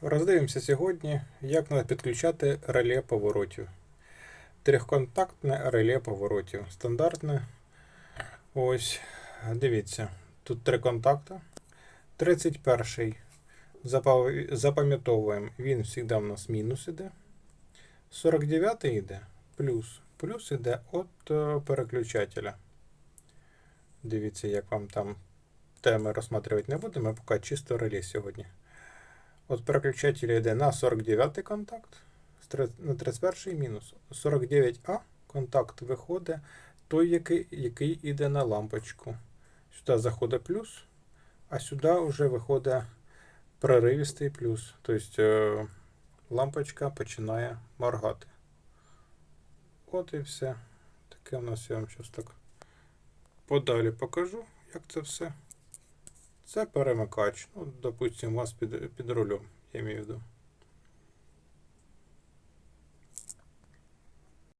Роздивимося сьогодні, як треба підключати реле поворотів. Трьохконтактне реле поворотів. Стандартне. Ось, дивіться, тут три контакти. 31 запав- запам'ятовуємо, він завжди в нас мінус іде. 49 йде плюс. Плюс іде від е, переключателя. Дивіться, як вам там теми розсматривати не будемо, поки чисто реле сьогодні. От переключателя йде на 49 контакт, на 31 мінус. 49А контакт виходить той, який, який йде на лампочку. Сюди заходить плюс, а сюди вже виходить проривістий плюс. Тобто е, лампочка починає моргати. От і все. Таке у нас я вам зараз так подалі покажу, як це все. Це перемикач. Ну, допустимо, у вас під, під рулем, я маю в виду.